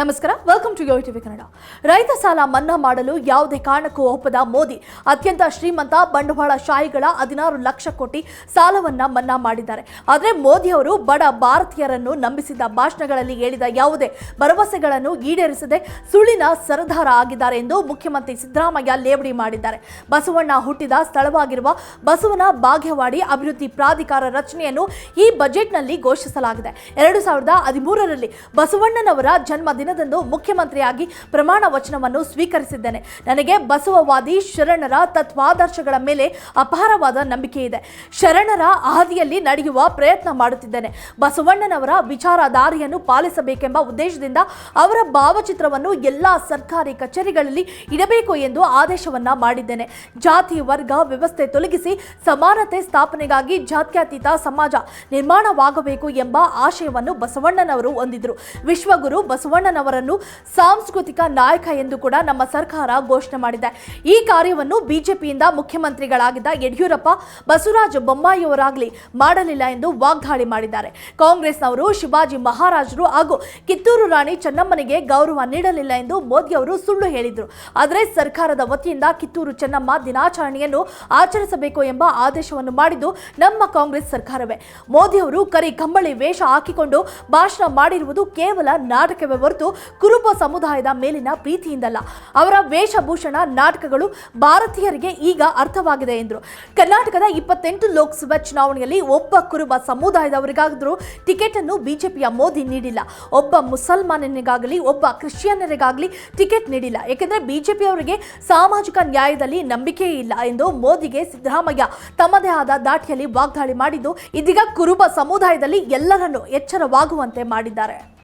ನಮಸ್ಕಾರ. Welcome to yo TV Kannada ರೈತ ಸಾಲ ಮನ್ನಾ ಮಾಡಲು ಯಾವುದೇ ಕಾರಣಕ್ಕೂ ಒಪ್ಪದ ಮೋದಿ. ಅತ್ಯಂತ ಶ್ರೀಮಂತ ಬಂಡವಾಳಶಾಹಿಗಳ ಹದಿನಾರು ಲಕ್ಷ ಕೋಟಿ ಸಾಲವನ್ನ ಮನ್ನಾ ಮಾಡಿದ್ದಾರೆ. ಆದರೆ ಮೋದಿ ಅವರು ಬಡ ಭಾರತೀಯರನ್ನು ನಂಬಿಸಿದ ಭಾಷಣಗಳಲ್ಲಿ ಹೇಳಿದ ಯಾವುದೇ ಭರವಸೆಗಳನ್ನು ಈಡೇರಿಸದೆ ಸುಳ್ಳಿನ ಸರದಾರ ಆಗಿದ್ದಾರೆ ಎಂದು ಮುಖ್ಯಮಂತ್ರಿ ಸಿದ್ದರಾಮಯ್ಯ ಲೇವಡಿ ಮಾಡಿದ್ದಾರೆ. ಬಸವಣ್ಣ ಹುಟ್ಟಿದ ಸ್ಥಳವಾಗಿರುವ ಬಸವನ ಬಾಗೇವಾಡಿ ಅಭಿವೃದ್ಧಿ ಪ್ರಾಧಿಕಾರ ರಚನೆಯನ್ನು ಈ ಬಜೆಟ್ನಲ್ಲಿ ಘೋಷಿಸಲಾಗಿದೆ. ಎರಡು ಸಾವಿರದ ಹದಿಮೂರರಲ್ಲಿ ಬಸವಣ್ಣನವರ ಜನ್ಮ ದಿನದಂದು ಮುಖ್ಯಮಂತ್ರಿಯಾಗಿ ಪ್ರಮಾಣ ವಚನವನ್ನು ಸ್ವೀಕರಿಸಿದ್ದೇನೆ. ನನಗೆ ಬಸವವಾದಿ ಶರಣರ ತತ್ವಾದರ್ಶಗಳ ಮೇಲೆ ಅಪಾರವಾದ ನಂಬಿಕೆ ಇದೆ. ಶರಣರ ಹಾದಿಯಲ್ಲಿ ನಡೆಯುವ ಪ್ರಯತ್ನ ಮಾಡುತ್ತಿದ್ದೇನೆ. ಬಸವಣ್ಣನವರ ವಿಚಾರಧಾರೆಯನ್ನು ಪಾಲಿಸಬೇಕೆಂಬ ಉದ್ದೇಶದಿಂದ ಅವರ ಭಾವಚಿತ್ರವನ್ನು ಎಲ್ಲಾ ಸರ್ಕಾರಿ ಕಚೇರಿಗಳಲ್ಲಿ ಇಡಬೇಕು ಎಂದು ಆದೇಶವನ್ನ ಮಾಡಿದ್ದೇನೆ. ಜಾತಿ, ವರ್ಗ, ವ್ಯವಸ್ಥೆ ತೊಲಗಿಸಿ ಸಮಾನತೆ ಸ್ಥಾಪನೆಗಾಗಿ ಜಾತ್ಯತೀತ ಸಮಾಜ ನಿರ್ಮಾಣವಾಗಬೇಕು ಎಂಬ ಆಶಯವನ್ನು ಬಸವಣ್ಣನವರು ಹೊಂದಿದ್ರು. ವಿಶ್ವಗುರು ಬಸವಣ್ಣನವರನ್ನು ಸಾಂಸ್ಕೃತಿಕ ನಾಯಕ ಎಂದು ಕೂಡ ನಮ್ಮ ಸರ್ಕಾರ ಘೋಷಣೆ ಮಾಡಿದೆ. ಈ ಕಾರ್ಯವನ್ನು ಬಿಜೆಪಿಯಿಂದ ಮುಖ್ಯಮಂತ್ರಿಗಳಾಗಿದ್ದ ಯಡಿಯೂರಪ್ಪ, ಬಸವರಾಜ ಬೊಮ್ಮಾಯಿಯವರಾಗಲಿ ಮಾಡಲಿಲ್ಲ ಎಂದು ವಾಗ್ದಾಳಿ ಮಾಡಿದ್ದಾರೆ. ಕಾಂಗ್ರೆಸ್ನವರು ಶಿವಾಜಿ ಮಹಾರಾಜರು ಹಾಗೂ ಕಿತ್ತೂರು ರಾಣಿ ಚೆನ್ನಮ್ಮನಿಗೆ ಗೌರವ ನೀಡಲಿಲ್ಲ ಎಂದು ಮೋದಿ ಅವರು ಸುಳ್ಳು ಹೇಳಿದರು. ಆದರೆ ಸರ್ಕಾರದ ವತಿಯಿಂದ ಕಿತ್ತೂರು ಚೆನ್ನಮ್ಮ ದಿನಾಚರಣೆಯನ್ನು ಆಚರಿಸಬೇಕು ಎಂಬ ಆದೇಶವನ್ನು ಮಾಡಿದ್ದು ನಮ್ಮ ಕಾಂಗ್ರೆಸ್ ಸರ್ಕಾರವೇ. ಮೋದಿ ಅವರು ಕರಿ ಕಂಬಳಿ ವೇಷ ಹಾಕಿಕೊಂಡು ಭಾಷಣ ಮಾಡಿರುವುದು ಕೇವಲ ನಾಟಕವೇ ಹೊರತು ಕುರುಬ ಸಮುದಾಯದ ಮೇಲಿನ ಪ್ರೀತಿಯಿಂದಲ್ಲ. ಅವರ ವೇಷಭೂಷಣ ನಾಟಕಗಳು ಭಾರತೀಯರಿಗೆ ಈಗ ಅರ್ಥವಾಗಿದೆ ಎಂದರು. ಕರ್ನಾಟಕದ ಇಪ್ಪತ್ತೆಂಟು ಲೋಕಸಭಾ ಚುನಾವಣೆಯಲ್ಲಿ ಒಬ್ಬ ಕುರುಬ ಸಮುದಾಯದವರಿಗಾದರೂ ಟಿಕೆಟ್ ಅನ್ನು ಬಿಜೆಪಿಯ ಮೋದಿ ನೀಡಿಲ್ಲ. ಒಬ್ಬ ಮುಸಲ್ಮಾನನಿಗಾಗಲಿ, ಒಬ್ಬ ಕ್ರಿಶ್ಚಿಯನ್ನರಿಗಾಗಲಿ ಟಿಕೆಟ್ ನೀಡಿಲ್ಲ. ಏಕೆಂದರೆ ಬಿಜೆಪಿ ಅವರಿಗೆ ಸಾಮಾಜಿಕ ನ್ಯಾಯದಲ್ಲಿ ನಂಬಿಕೆಯೇ ಇಲ್ಲ ಎಂದು ಮೋದಿಗೆ ಸಿದ್ದರಾಮಯ್ಯ ತಮ್ಮದೇ ಆದ ದಾಟಿಯಲ್ಲಿ ವಾಗ್ದಾಳಿ ಮಾಡಿದ್ದು ಇದೀಗ ಕುರುಬ ಸಮುದಾಯದಲ್ಲಿ ಎಲ್ಲರನ್ನು ಎಚ್ಚರವಾಗುವಂತೆ ಮಾಡಿದ್ದಾರೆ.